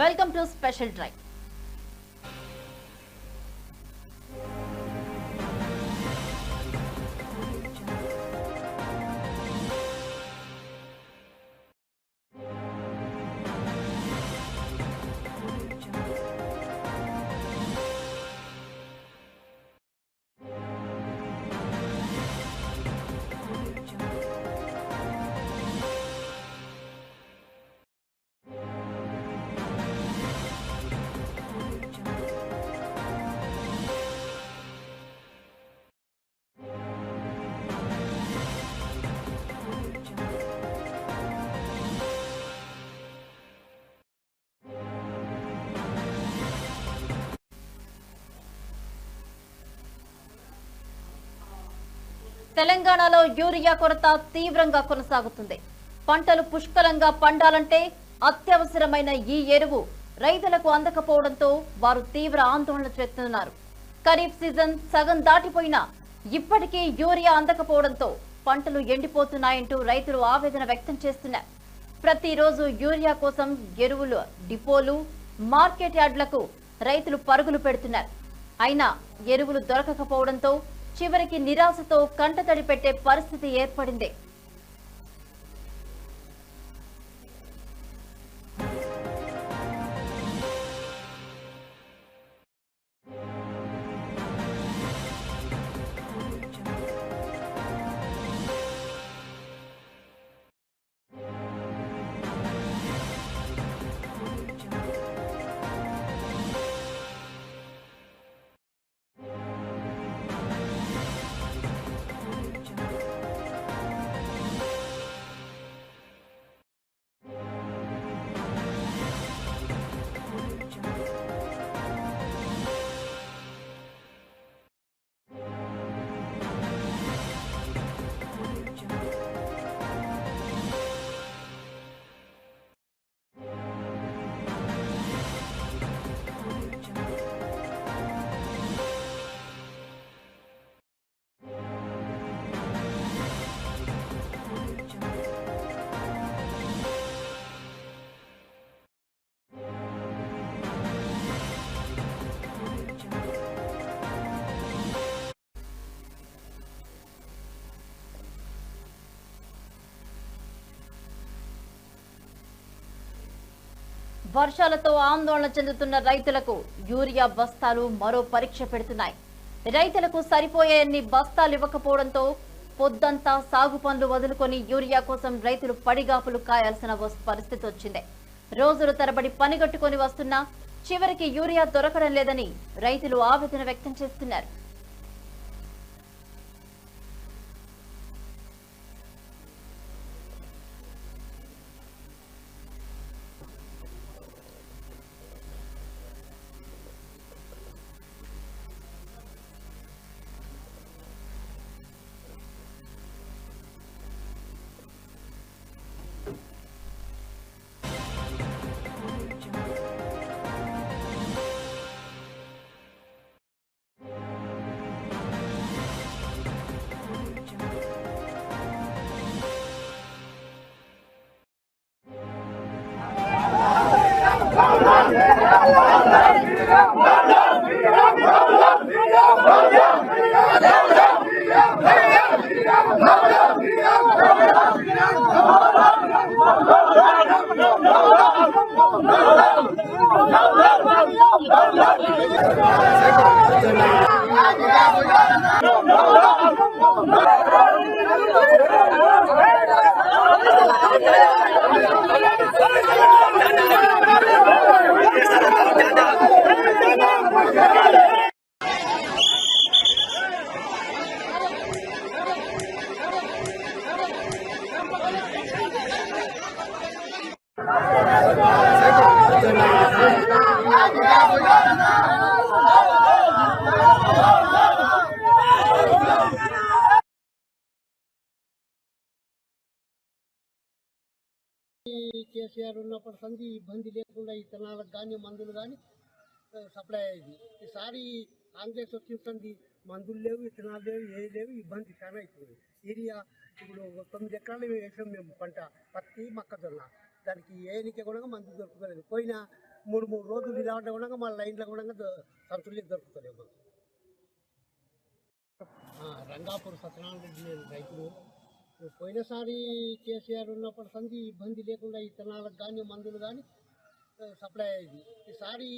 Welcome to Special Drive. తెలంగాణలో urea కొరత తీవ్రంగా కొనసాగుతుంది. పంటలు పుష్కలంగా పండాలంటే అత్యవసరమైన ఈ ఎరువు రైతులకు అందకపోవడంతో వారు తీవ్ర ఆందోళన చేస్తున్నారు ఖరీఫ్ సీజన్ సగం దాటిపోయినా ఇప్పటికీ యూరియా అందకపోవడంతో పంటలు ఎండిపోతున్నాయంటూ రైతులు ఆవేదన వ్యక్తం చేస్తున్నారు. ప్రతిరోజు యూరియా కోసం ఎరువులు డిపోలు మార్కెట్ యార్డులకు రైతులు పరుగులు పెడుతున్నారు. అయినా ఎరువులు దొరకకపోవడంతో చివరికి నిరాశతో కంటతడి పెట్టే పరిస్థితి ఏర్పడింది. వర్షాలతో ఆందోళన చెందుతున్న రైతులకు యూరియా బస్తాలు మరో పరీక్ష పెడుతున్నాయి. రైతులకు సరిపోయేన్ని బస్తాలు ఇవ్వకపోవడంతో పొద్దంతా సాగు పనులు వదులుకొని యూరియా కోసం రైతులు పడిగాపులు కాయాల్సిన పరిస్థితి వచ్చింది. రోజులు తరబడి పనిగట్టుకొని వస్తున్నా చివరికి యూరియా దొరకడం లేదని రైతులు ఆవేదన వ్యక్తం చేస్తున్నారు. ఈ సంధి ఇబ్బంది లేకుండా ఇతనాలకు కానీ మందులు కానీ సప్లై అయ్యేది. ఈసారి కాంగ్రెస్ సంధి మందులు లేవు ఇతనాలు లేవు ఏ లేవు ఇబ్బంది చాలా అవుతుంది ఏరియా ఇప్పుడు తొమ్మిది ఎకరాలు వేసాం మేము పంట పత్తి మొక్కజొన్న. దానికి ఏనికే కూడా మందు దొరకలేదు పోయిన మూడు మూడు రోజులు ఇలా ఉంటే కూడా మా లైన్లో కూడా సంతుల్యం దొరుకుతలేము రంగాపూర్ సత్యనారాయణ రెడ్డి నేను రైతులు పోయినసారి కేసీఆర్ ఉన్నప్పుడు సంది ఇబ్బంది లేకుండా ఇతనాలకు కానీ మందులు కానీ సప్లై అయ్యేది. ఈసారి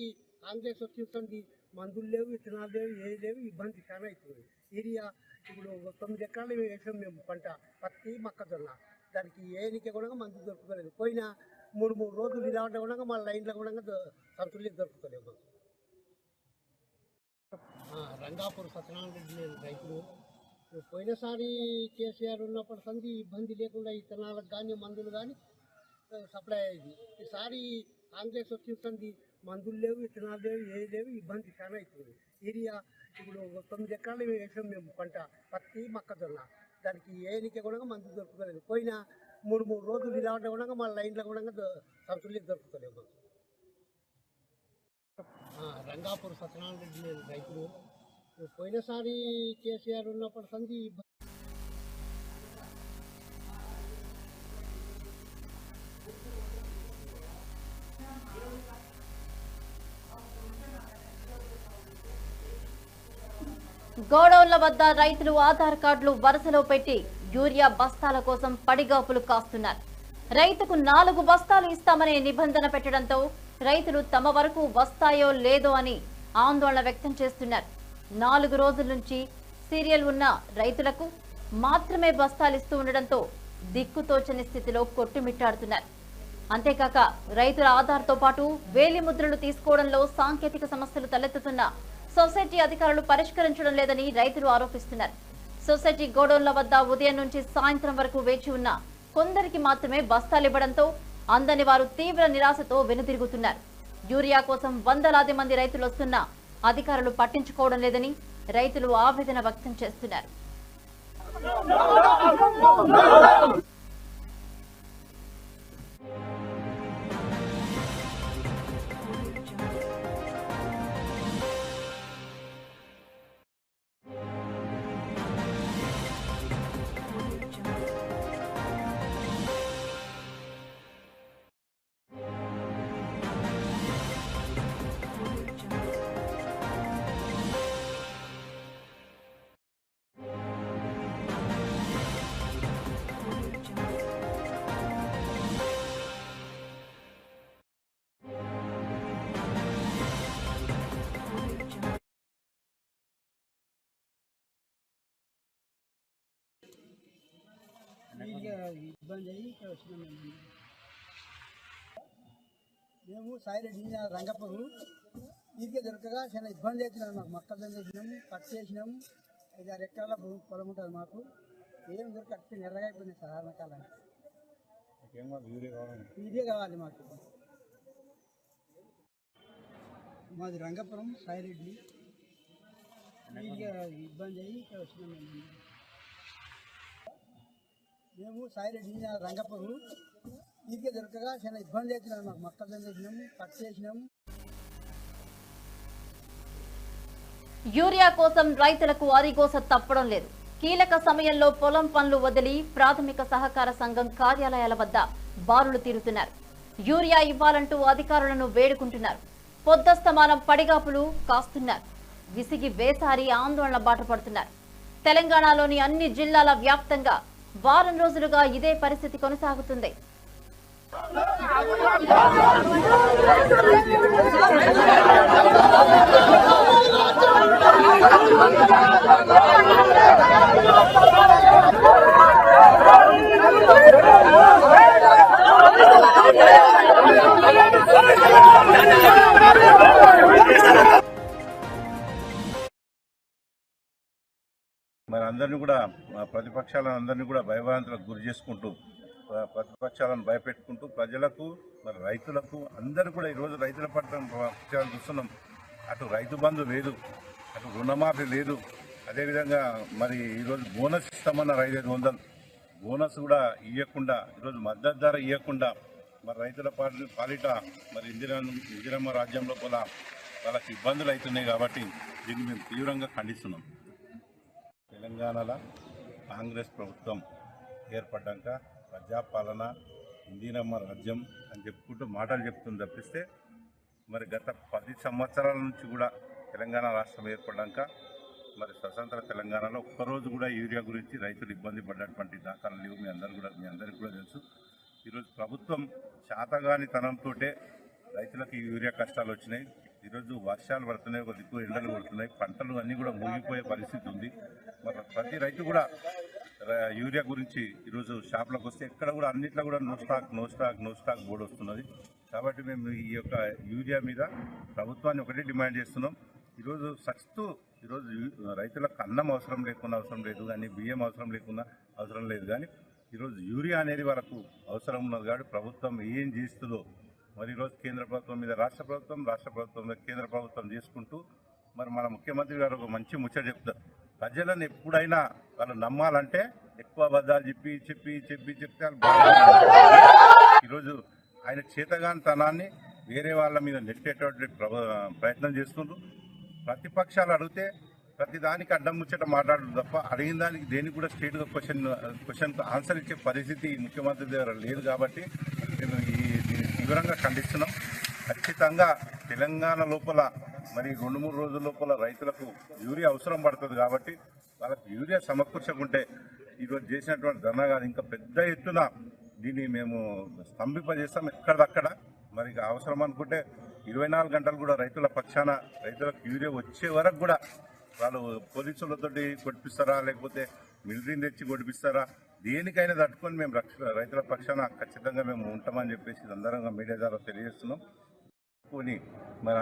కాంగ్రెస్ వచ్చిన సంధి మందులు లేవు విత్తనాలు లేవు ఏది లేవు ఇబ్బంది చాలా అవుతుంది ఏరియా ఇప్పుడు తొమ్మిది ఎకరాలు వేసాం మేము పంట పత్తి మొక్కజొన్న. దానికి ఏనికి కూడా మందు దొరుకుతలేదు. పోయిన మూడు మూడు రోజులు ఇలా కూడా మా లైన్లో కూడా సంతుల్యం దొరుకుతలేదు రంగాపూర్ సత్యనారాయణ రెడ్డి నేను రైతులు పోయినసారి కేసీఆర్ ఉన్నప్పుడు సంది ఇబ్బంది లేకుండా ఇతనాలకు కానీ మందులు కానీ సప్లై అయ్యేది. ఈసారి కాంగ్రెస్ వచ్చిన సంది మందులు లేవు విత్తనాలు లేవు ఏది లేవు ఇబ్బంది చాలా అవుతుంది ఏరియా ఇప్పుడు తొమ్మిది ఎకరాలు వేసాం మేము పంట పత్తి మొక్కజొన్న. దానికి ఏనికి కూడా మందు దొరుకుతలేదు. పోయిన మూడు మూడు రోజులు ఇలా ఉంటే కూడా మా లైన్లో కూడా సంతుల్యం దొరుకుతలేదు రంగాపూర్ సత్యనారాయణ రెడ్డి రైతులు పోయినసారి కేసీఆర్ ఉన్నప్పుడు సంది గోడౌన్ల వద్ద రైతులు ఆధార్ కార్డులు వరుసలో పెట్టి యూరియా బస్తాల కోసం పడిగాపులు కాస్తున్నారు. రైతుకు నాలుగు బస్తాలు ఇస్తామనే నిబంధన పెట్టడంతో రైతులు తమ వరకు వస్తాయో లేదో అని ఆందోళన వ్యక్తం చేస్తున్నారు. నాలుగు రోజుల నుంచి సీరియల్ ఉన్న రైతులకు మాత్రమే బస్తాలు ఇస్తూ ఉండడంతో దిక్కుతోచని స్థితిలో కొట్టుమిట్టాడుతున్నారు. అంతేకాక రైతుల ఆధార్తో పాటు వేలి ముద్రలు తీసుకోవడంలో సాంకేతిక సమస్యలు తలెత్తుతున్న సొసైటీ అధికారులు పరిష్కరించడం లేదని రైతులు ఆరోపిస్తున్నారు. సొసైటీ గోడౌన్ల వద్ద ఉదయం నుంచి సాయంత్రం వరకు వేచి ఉన్న కొందరికి మాత్రమే బస్తాలు ఇవ్వడంతో అందని వారు తీవ్ర నిరాశతో వెనుతిరుగుతున్నారు యూరియా కోసం వందలాది మంది రైతులు వస్తున్నా అధికారులు పట్టించుకోవడం లేదని రైతులు ఆవేదన వ్యక్తం చేస్తున్నారు. ఇబ్బంది అయ్యి ఇక్కడ వచ్చినాం మేము. సాయిరెడ్డి రంగపూరు. ఈకే దొరకగా చాలా ఇబ్బంది అవుతున్నాం మాకు. మొక్కజొన్న చేసినాము పత్తి చేసినాము ఐదు ఆరు ఎకరాల భూమి పొలం ఉంటుంది మాకు. ఏం దొరక నెర్రగా అయిపోయింది సార్ ఆనకాలం ఇదే కావాలి? మాకు. మాది రంగపురం సాయిరెడ్డి ఇబ్బంది అయ్యి ఇక్కడ వచ్చినాం మేము. సాయిరెడ్డి రంగపూరు. ఈకే దొరకగా చాలా ఇబ్బంది అవుతున్నాం మాకు మొక్కజొన్న చేసినాము కట్ చేసినాము యూరియా కోసం రైతులకు అరిగోస తప్పడం లేదు. కీలక సమయంలో పొలం పనులు వదిలి ప్రాథమిక సహకార సంఘం కార్యాలయాల వద్ద బారులు తీరుతున్నారు. యూరియా ఇవ్వాలంటూ అధికారులను వేడుకుంటున్నారు. పొద్దస్తమానం పడిగాపులు కాస్తున్నారు. విసిగి వేసారి ఆందోళన బాట పడుతున్నారు తెలంగాణలోని అన్ని జిల్లాల వ్యాప్తంగా వారం రోజులుగా ఇదే పరిస్థితి కొనసాగుతుంది. అందరినీ కూడా ఆ ప్రతిపక్షాలను అందరినీ కూడా భయభ్రాంతులకు గురి చేసుకుంటూ ప్రతిపక్షాలను భయపెట్టుకుంటూ ప్రజలకు మరి రైతులకు అందరూ కూడా ఈరోజు రైతుల పట్ల పక్షాలు చూస్తున్నాం. అటు రైతు బంధు లేదు అటు రుణమాఫీ లేదు. అదేవిధంగా మరి ఈరోజు బోనస్ ఇస్తామన్న ఐదైదు వందలు. బోనస్ కూడా ఇవ్వకుండా ఈరోజు మద్దతు ధర ఇవ్వకుండా మరి రైతుల పాటి పాలిట మరి ఇందిరా ఇందిరమ్మ రాజ్యంలో కూడా వాళ్ళకి ఇబ్బందులు అవుతున్నాయి కాబట్టి దీన్ని మేము తీవ్రంగా ఖండిస్తున్నాం. తెలంగాణలో కాంగ్రెస్ ప్రభుత్వం ఏర్పడ్డాక ప్రజాపాలన ఇందిరమ్మ రాజ్యం అని చెప్పుకుంటూ మాటలు చెప్తుంది తప్పిస్తే మరి గత పది సంవత్సరాల నుంచి కూడా తెలంగాణ రాష్ట్రం ఏర్పడ్డాక మరి స్వతంత్ర తెలంగాణలో ఒక్కరోజు కూడా యూరియా గురించి రైతులు ఇబ్బంది పడ్డటువంటి దాఖలు లేవు. మీ అందరు కూడా మీ అందరికీ కూడా తెలుసు. ఈరోజు ప్రభుత్వం శాతగానితనంతో రైతులకు యూరియా కష్టాలు వచ్చినాయి. ఈరోజు వర్షాలు పడుతున్నాయి ఒక దిక్కు ఎండలు పడుతున్నాయి పంటలు అన్నీ కూడా మునిగిపోయే పరిస్థితి ఉంది. మరి ప్రతి రైతు కూడా యూరియా గురించి ఈరోజు షాప్లోకి వస్తే ఎక్కడ కూడా అన్నిట్లో కూడా no stock no stock no stock board వస్తున్నది. కాబట్టి మేము ఈ యొక్క యూరియా మీద ప్రభుత్వాన్ని ఒకటే డిమాండ్ చేస్తున్నాం. ఈరోజు సస్తు ఈరోజు రైతులకు అన్నం అవసరం లేకుండా అవసరం లేదు కానీ బియ్యం అవసరం లేకుండా అవసరం లేదు. కానీ ఈరోజు యూరియా అనేది వాళ్ళకు అవసరం ఉన్నది కాబట్టి ప్రభుత్వం ఏం చేస్తుందో మరి ఈరోజు కేంద్ర ప్రభుత్వం మీద రాష్ట్ర ప్రభుత్వం రాష్ట్ర ప్రభుత్వం మీద కేంద్ర ప్రభుత్వం చేసుకుంటూ మరి మన ముఖ్యమంత్రి గారు ఒక మంచి ముచ్చట చెప్తారు. ప్రజలను ఎప్పుడైనా వాళ్ళు నమ్మాలంటే ఎక్కువ అబద్ధాలు చెప్పి చెప్పి చెప్పి చెప్తే ఈరోజు ఆయన చేతగానితనాన్ని వేరే వాళ్ళ మీద నెట్టేటువంటి ప్రయత్నం చేస్తుండ్రు. ప్రతిపక్షాలు అడిగితే ప్రతి దానికి అడ్డం ముచ్చట మాట్లాడరు తప్ప అడిగిన దానికి దేనికి కూడా స్టేట్గా క్వశ్చన్ క్వశ్చన్ ఆన్సర్ ఇచ్చే పరిస్థితి ముఖ్యమంత్రి దగ్గర లేదు కాబట్టి మేము ఈ దీన్ని తీవ్రంగా ఖండిస్తున్నాం. ఖచ్చితంగా తెలంగాణ లోపల మరి రెండు మూడు రోజుల లోపల రైతులకు యూరియా అవసరం పడుతుంది కాబట్టి వాళ్ళకి యూరియా సమకూర్చకుంటే ఈరోజు చేసినటువంటి ధర్నా కాదు. ఇంకా పెద్ద ఎత్తున దీన్ని మేము స్తంభింపజేస్తాం ఎక్కడదక్కడ. మరి ఇక అవసరం అనుకుంటే ఇరవై నాలుగు గంటలు కూడా రైతుల పక్షాన రైతులకు యూరియా వచ్చే వరకు కూడా వాళ్ళు పోలీసులతోటి కొడిపిస్తారా లేకపోతే మిలిటరీని తెచ్చి కొడిపిస్తారా దేనికైనా తట్టుకొని మేము రక్ష రైతుల పక్షాన ఖచ్చితంగా మేము ఉంటామని చెప్పేసి అందరంగా మీడియా ద్వారా తెలియజేస్తున్నాం. పోనీ మరి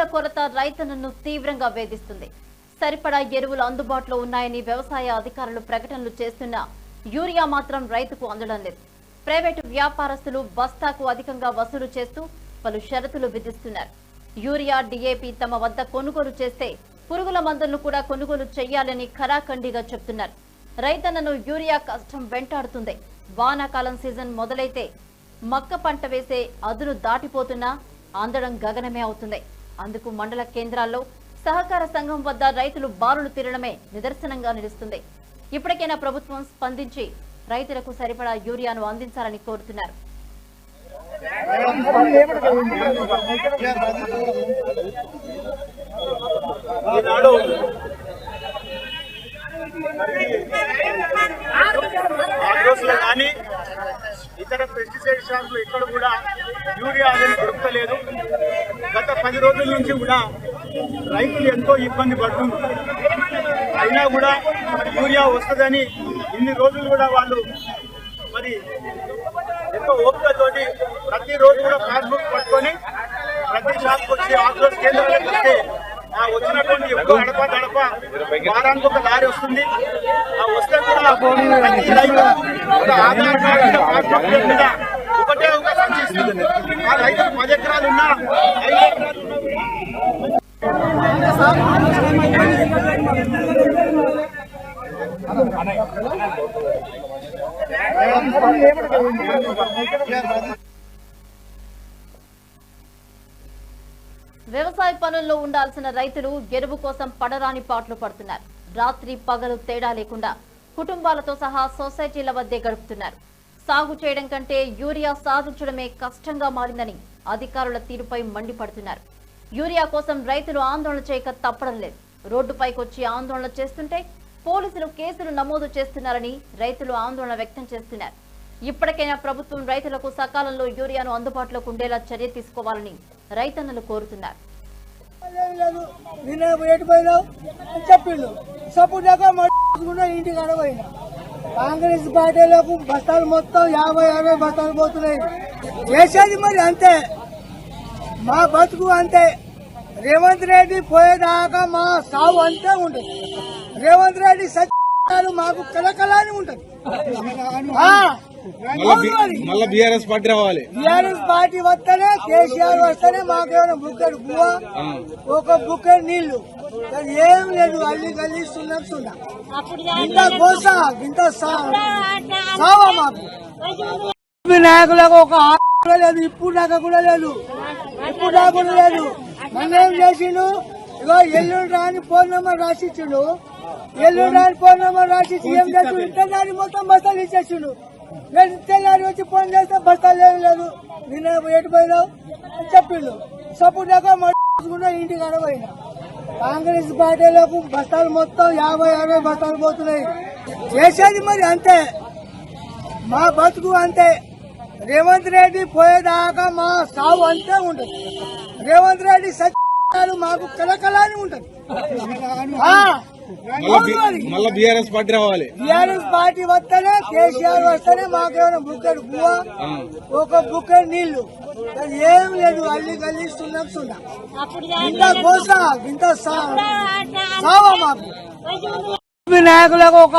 ఎరువుల కొరత రైతులను తీవ్రంగా వేధిస్తుంది. సరిపడా ఎరువులు అందుబాటులో ఉన్నాయని వ్యవసాయ అధికారులు ప్రకటనలు చేస్తున్నా యూరియా మాత్రం రైతుకు అందడం లేదు. ప్రైవేటు వ్యాపారస్తులు బస్తాకు అధికంగా వసూలు చేస్తూ పలు షరతులు విధిస్తున్నారు. యూరియా డిఏపి తమ వద్ద కొనుగోలు చేస్తే పురుగుల మందులను కూడా కొనుగోలు చేయాలని ఖరాఖండిగా చెప్తున్నారు. రైతన్నను యూరియా కష్టం వెంటాడుతుంది. వానాకాలం సీజన్ మొదలైతే మక్క పంట వేసే అదును దాటిపోతున్నా అందడం గగనమే అవుతుంది. అందుకు మండల కేంద్రాల్లో సహకార సంఘం వద్ద రైతులు బారులు తీరడమే నిదర్శనంగా నిలుస్తుంది. ఇప్పటికైనా ప్రభుత్వం స్పందించి రైతులకు సరిపడా యూరియాను అందించాలని కోరుతున్నారు. కానీ ఇతర పెస్టిసైడ్ షాపులు ఎక్కడ కూడా యూరియా అనేది దొరకలేదు. గత పది రోజుల నుంచి కూడా రైతులు ఎంతో ఇబ్బంది పడుతున్నారు. అయినా కూడా మరి యూరియా వస్తుందని ఇన్ని రోజులు కూడా వాళ్ళు మరి ఎంతో ఓపికతోటి ప్రతిరోజు కూడా పాస్బుక్ పట్టుకొని ప్రతి షాప్కి వచ్చి ఆక్రోష్ కేంద్రాలకు వస్తే వచ్చినటువంటి ఎక్కువ గడప గడప వారానికి ఒక లారీ వస్తుంది. ఆ వస్తే కూడా ఒక ఆధార్ కార్డు మీద ఒకటే ఒక సంచి ఇస్తుంది ఆ రైతుకు పది ఎకరాలు ఉన్నా ఐదు ఎకరాలు ఉన్నా వ్యవసాయ పనుల్లో ఉండాల్సిన రైతులు ఎరువు కోసం పడరాని పాటలు పడుతున్నారు. రాత్రి పగలు తేడా లేకుండా కుటుంబాలతో సహా సొసైటీల వద్దే గడుపుతున్నారు. సాగు చేయడం కంటే యూరియా సాధించడమే కష్టంగా మారిందని అధికారుల తీరుపై మండిపడుతున్నారు. యూరియా కోసం రైతులు ఆందోళన చేయక తప్పడం లేదు. రోడ్డుపైకొచ్చి ఆందోళన చేస్తుంటే పోలీసులు కేసులు నమోదు చేస్తున్నారని రైతులు ఆందోళన వ్యక్తం చేస్తున్నారు. ఇప్పటికైనా ప్రభుత్వం రైతులకు సకాలంలో యూరియాను అందుబాటులోకి ఉండేలా చర్య తీసుకోవాలని రైతన్నలు కోరుతున్నారు. ఎటు చెప్పిండు. సపోర్ట్ కూడా ఇంటికి కాంగ్రెస్ పార్టీలకు బస్తాలు మొత్తం యాభై అరవై బస్తాలు పోతున్నాయి. చేసేది మరి అంతే. మా బతుకు అంతే. రేవంత్ రెడ్డి పోయేదాకా మా సాగు అంతే ఉంటుంది. రేవంత్ రెడ్డి సత్యాలు మాకు కలకలాని ఉంటుంది. మళ్ళా బీఆర్ఎస్ పార్టీ రావాలి. టీఆర్ఎస్ పార్టీ వస్తేనే కేసీఆర్ వస్తేనే మాకేమైనా బుక్కెడు బువ్వ ఒక బుక్కెడు నీళ్ళు కానీ ఏం లేదు అల్లి గల్లి సున్నా సున్నా. ఇంత కోస ఇంత సావా మాకు. నాయకులకు ఒక కూడా లేదు ఇప్పుడు దాకా కూడా లేదు. ఇప్పుడు దాకా కూడా లేదు. మన ఏం చేసిండు? ఇగో ఎల్లుండి రాని ఫోన్ నెంబర్ రాసిచ్చిండు. ఎల్లుండి రాని ఫోన్ నెంబర్ రాసిచ్చి ఏం చేసిండు? ఇంటర్నాడు మొత్తం బస్తాలు ఇచ్చేసిండు. నేను తెల్లారి వచ్చి ఫోన్ చేస్తే బస్తాలు ఏం లేదు. నిన్న ఎటు పోయినావు? అని చెప్పిండు సపోర్ట్ దాకా ఇంటికి అడవైనా కాంగ్రెస్ పార్టీలకు బస్తాలు మొత్తం యాభై అరవై బస్తాలు పోతున్నాయి. చేసేది మరి అంతే. మా బతుకు అంతే. రేవంత్ రెడ్డి పోయేదాకా మా సాగు అంతే ఉంటుంది. రేవంత్ రెడ్డి సత్యాలు మాకు కలకలాని ఉంటుంది. మళ్ళా బీఆర్ఎస్ పార్టీ రావాలి. టీఆర్ఎస్ పార్టీ వస్తేనే కేసీఆర్ వస్తేనే మాకేమైనా బుక్కెడు బువ్వ? ఒక బుక్కెడు నీళ్ళు. ఏం లేదు అల్లి గల్లి సున్నా సున్నా. ఇంత కోస ఇంత సావా మాకు. నాయకులకు ఒక